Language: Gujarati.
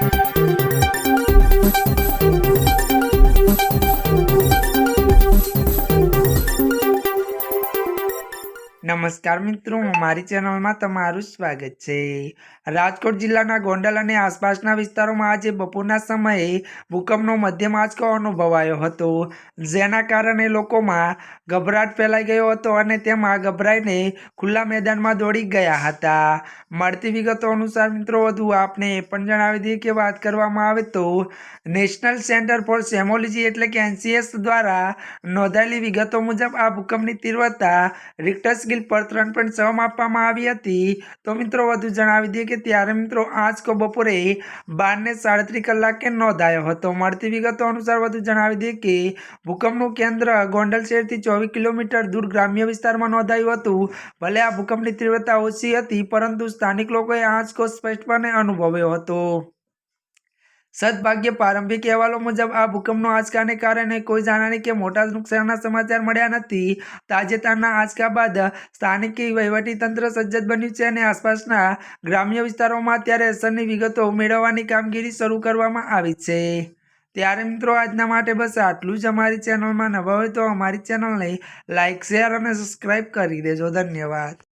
Thank you. નમસ્કાર મિત્રો, મારી ચેનલમાં તમારું સ્વાગત છે. રાજકોટ જિલ્લાના ગોંડલ અને આસપાસના વિસ્તારોમાં આજે બપોરના સમયે ભૂકંપનો મધ્યમ આંચકો અનુભવાયો હતો. જેના કારણે લોકોમાં ગભરાટ ફેલાઈ ગયો હતો અને તેમાં ગભરાઈને ખુલ્લા મેદાનમાં દોડી ગયા હતા. મળતી વિગતો અનુસાર મિત્રો, વધુ આપને એ પણ જણાવી દઈએ કે વાત કરવામાં આવે તો નેશનલ સેન્ટર ફોર સેમોલોજી એટલે કે એનસીએસ દ્વારા નોંધાયેલી વિગતો મુજબ આ ભૂકંપની તીવ્રતા રિક્ટર સ્કેલ પર ત્રણ પોઈન્ટ છ માપવામાં આવી હતી. તો મિત્રો, વધુ જણાવી દઈએ કે ત્યારે મિત્રો આંચકો બપોરે બારને સાડત્રીસ કલાકે નોંધાયો હતો. મળતી વિગતો અનુસાર વધુ જણાવી દઈએ કે ભૂકંપનું કેન્દ્ર ગોંડલ શહેરથી ચોવીસ કિલોમીટર દૂર ગ્રામ્ય વિસ્તારમાં નોંધાયું હતું. ભલે આ ભૂકંપની તીવ્રતા ઓછી હતી, પરંતુ સ્થાનિક લોકોએ આંચકો સ્પષ્ટપણે અનુભવ્યો હતો. સદભાગ્ય પ્રારંભિક અહેવાલો મુજબ આ ભૂકંપનો આંચકાને કારણે કોઈ જાનહાની કે મોટા નુકસાનના સમાચાર મળ્યા નથી. તાજેતરના આંચકા બાદ સ્થાનિક વહીવટીતંત્ર સજ્જત બન્યું છે અને આસપાસના ગ્રામ્ય વિસ્તારોમાં અત્યારે અસરની વિગતો મેળવવાની કામગીરી શરૂ કરવામાં આવી છે. ત્યારે મિત્રો, આજના માટે બસ આટલું જ. અમારી ચેનલમાં નવા હોય તો અમારી ચેનલને લાઇક શેર અને સબસ્ક્રાઈબ કરી દેજો. ધન્યવાદ.